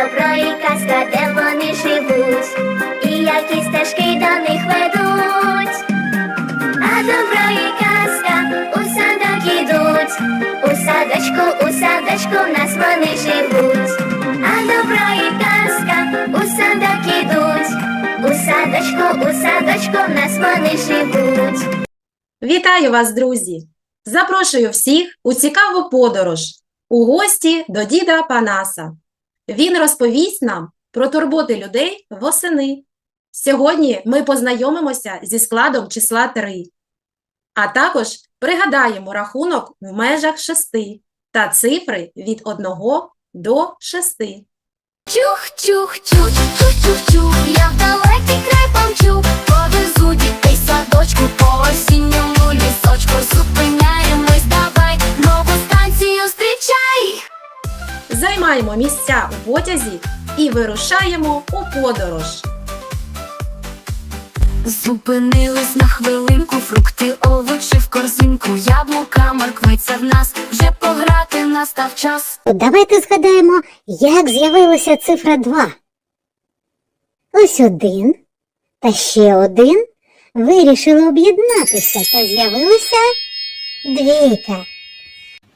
добро і казка, де вони живуть, і які стежки до них ведуть. А добро і казка у садок ідуть, у садочку, у садочку в нас вони живуть. А добро і казка у садок ідуть, у садочку, у садочку в нас вони живуть. Вітаю вас, друзі! Запрошую всіх у цікаву подорож у гості до діда Панаса. Він розповість нам про турботи людей восени. Сьогодні ми познайомимося зі складом числа 3, а також пригадаємо рахунок в межах 6 та цифри від 1 до 6. Чух, чух, чух, чух, чух, чух, я в далекий край помчу, повезу дітей садочку по осінньому лісочку, Займаємо місця у потязі і вирушаємо у подорож. Зупинились на хвилинку, фрукти, овочі в корзинку, яблука, морквиця в нас, вже пограти настав час. Давайте згадаємо, як з'явилася цифра 2. Ось один та ще один вирішили об'єднатися та з'явилася двійка.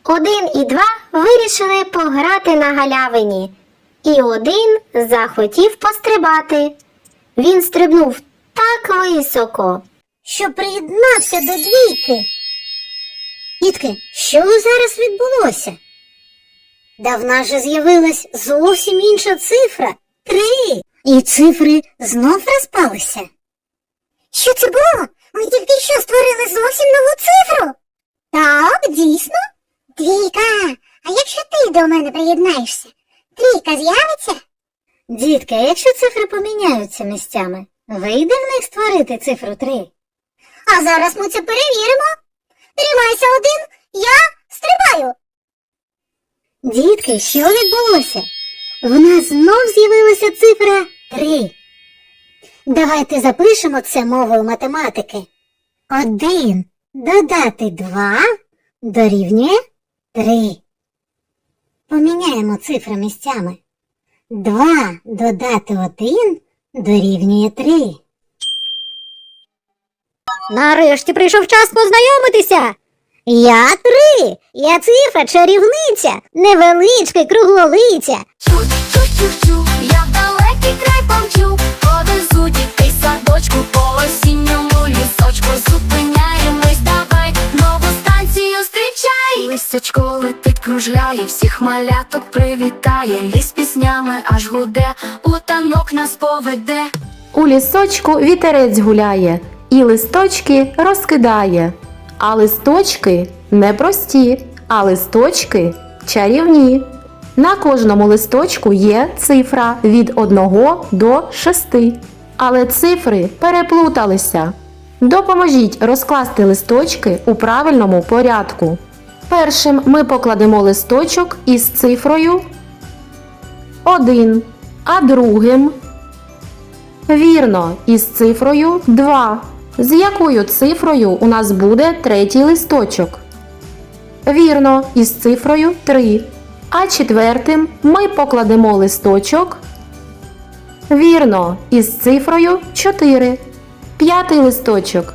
Один і два вирішили пограти на галявині, і один захотів пострибати. Він стрибнув так високо, що приєднався до двійки. Дітки, що зараз відбулося? Да в нас же з'явилась зовсім інша цифра три. І цифри знов розпалися. Що це було? Ми тільки що створили зовсім нову цифру. Так, дійсно. Двійка. А якщо ти до мене приєднаєшся, трійка з'явиться? Дітки, а якщо цифри поміняються місцями, вийде в них створити цифру три. А зараз ми це перевіримо. Тримайся один, я стрибаю. Дітки, що відбулося? В нас знов з'явилася цифра 3. Давайте запишемо це мовою математики. 1 додати 2 дорівнює 3. Поміняємо цифри місцями. Два додати один дорівнює три. Нарешті прийшов час познайомитися. Я три. Я цифра чарівниця, невеличка круглолиця. Чух, чух, чух, чух, Листячко летить, кружляє, всіх маляток привітає, ліс піснями аж гуде, у нас поведе. У лісочку вітерець гуляє і листочки розкидає. А листочки не прості, а листочки чарівні. На кожному листочку є цифра від 1 до 6. Але цифри переплуталися. Допоможіть розкласти листочки у правильному порядку. Першим ми покладемо листочок із цифрою 1, а другим Вірно, із цифрою 2. З якою цифрою у нас буде третій листочок? Вірно, із цифрою 3. А четвертим ми покладемо листочок. Вірно, із цифрою 4. П'ятий листочок.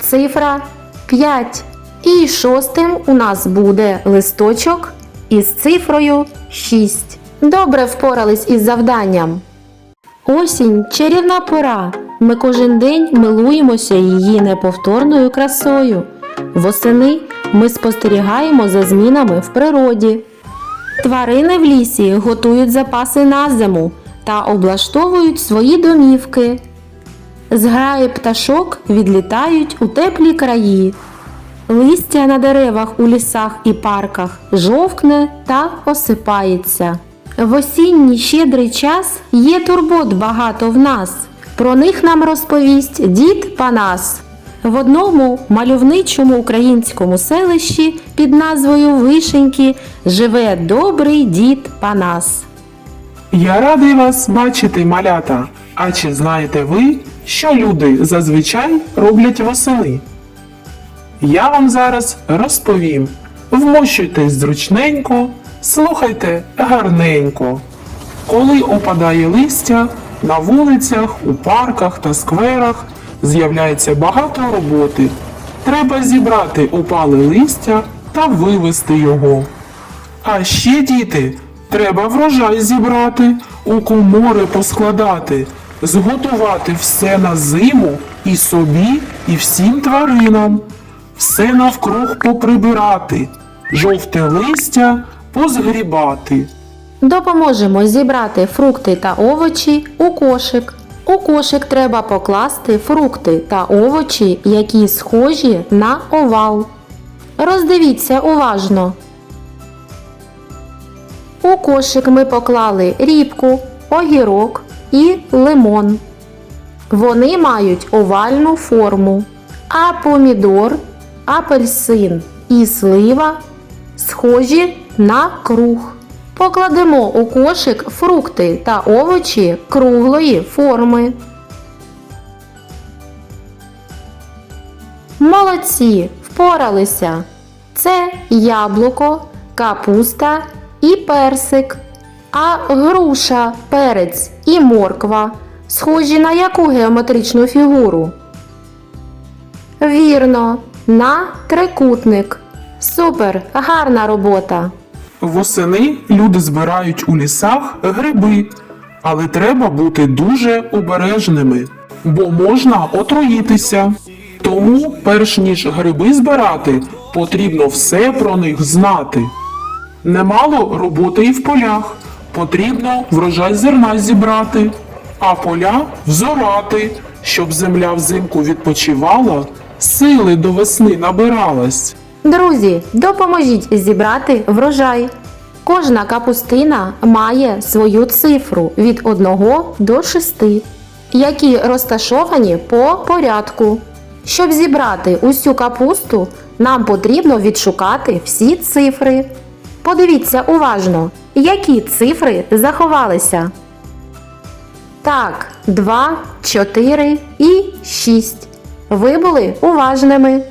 Цифра 5. І шостим у нас буде листочок із цифрою 6. Добре впорались із завданням. Осінь чарівна пора. Ми кожен день милуємося її неповторною красою. Восени ми спостерігаємо за змінами в природі. Тварини в лісі готують запаси на зиму та облаштовують свої домівки. Зграї пташок відлітають у теплі краї. Листя на деревах у лісах і парках жовкне та осипається. В осінній щедрий час є турбот багато в нас. Про них нам розповість дід Панас. В одному мальовничому українському селищі під назвою Вишеньки живе добрий дід Панас. Я радий вас бачити, малята. А чи знаєте ви, що люди зазвичай роблять восени? Я вам зараз розповім. Вмощуйтесь зручненько, слухайте гарненько. Коли опадає листя, на вулицях, у парках та скверах з'являється багато роботи. Треба зібрати опале листя та вивезти його. А ще, діти, треба врожай зібрати, у комори поскладати, зготувати все на зиму і собі, і всім тваринам, все навкруг поприбирати, жовте листя позгрібати. Допоможемо зібрати фрукти та овочі у кошик. У кошик треба покласти фрукти та овочі, які схожі на овал. Роздивіться уважно. У кошик ми поклали рібку, огірок і лимон. Вони мають овальну форму, а помідор, апельсин і слива схожі на круг. Покладемо у кошик фрукти та овочі круглої форми. Молодці, впоралися. Це яблуко, капуста і персик. А груша, перець і морква схожі на яку геометричну фігуру? Вірно, на трикутник. Супер, гарна робота. Восени люди збирають у лісах гриби, але треба бути дуже обережними, бо можна отруїтися. Тому, перш ніж гриби збирати, потрібно все про них знати. Немало роботи і в полях. Потрібно врожай зерна зібрати, а поля взорати, щоб земля взимку відпочивала, сили до весни набиралась. Друзі, допоможіть зібрати врожай. Кожна капустина має свою цифру від 1 до 6, які розташовані по порядку. Щоб зібрати усю капусту, нам потрібно відшукати всі цифри. Подивіться уважно, які цифри заховалися. Так, 2, 4 і 6. Ви були уважними.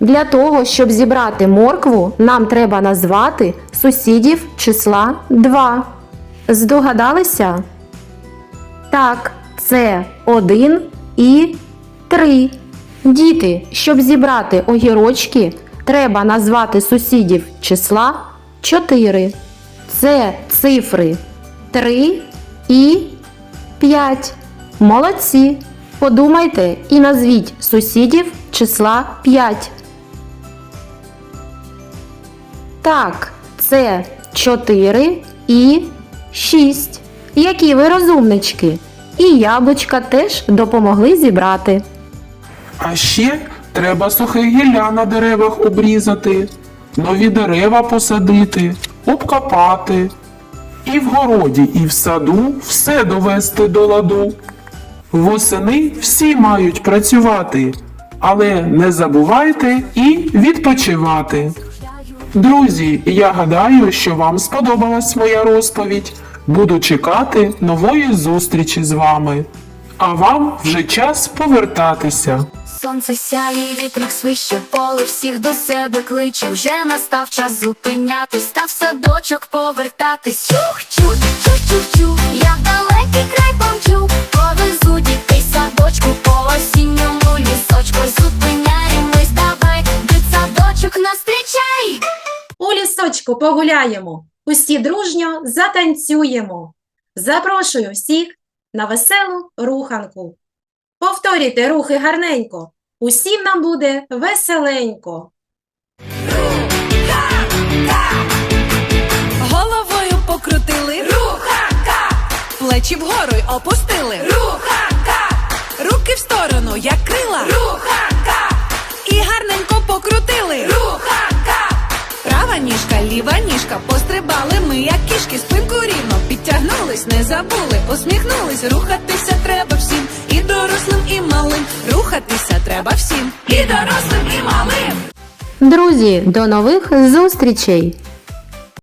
Для того, щоб зібрати моркву, нам треба назвати сусідів числа 2. Здогадалися? Так, це 1 і 3. Діти, щоб зібрати огірочки, треба назвати сусідів числа 4. Це цифри 3 і 5. Молодці! Подумайте і назвіть сусідів числа 5. Так, це 4 і 6. Які ви розумнички. І яблучка теж допомогли зібрати. А ще треба сухе гілля на деревах обрізати, нові дерева посадити, обкопати. І в городі, і в саду все довести до ладу. Восени всі мають працювати, але не забувайте і відпочивати. Друзі, я гадаю, що вам сподобалась моя розповідь. Буду чекати нової зустрічі з вами. А вам вже час повертатися. Сонце сяє, вітрик свище, поле всіх до себе кличе. Вже настав час зупинятись, та в садочок повертатись. Чух, чух, чух, чух, чух, я в далекий край помчу. Повезу дітей садочку по осінньому лісочку. Зупиняємось, давай, дитсадочок настрічай. У лісочку погуляємо, усі дружньо затанцюємо. Запрошую всіх на веселу руханку. Повторюйте рухи гарненько. Усім нам буде веселенько. Головою покрутили. Рухака! Плечі вгору й опустили. Рухака! Руки в сторону, як крила. Рухака! І гарненько покрутили. Рухака! Ніжка, ліва ніжка, пострибали ми, як кішки, спинку рівно підтягнулись, не забули, посміхнулись. Рухатися треба всім, і дорослим, і малим. Рухатися треба всім, і дорослим, і малим. Друзі, до нових зустрічей!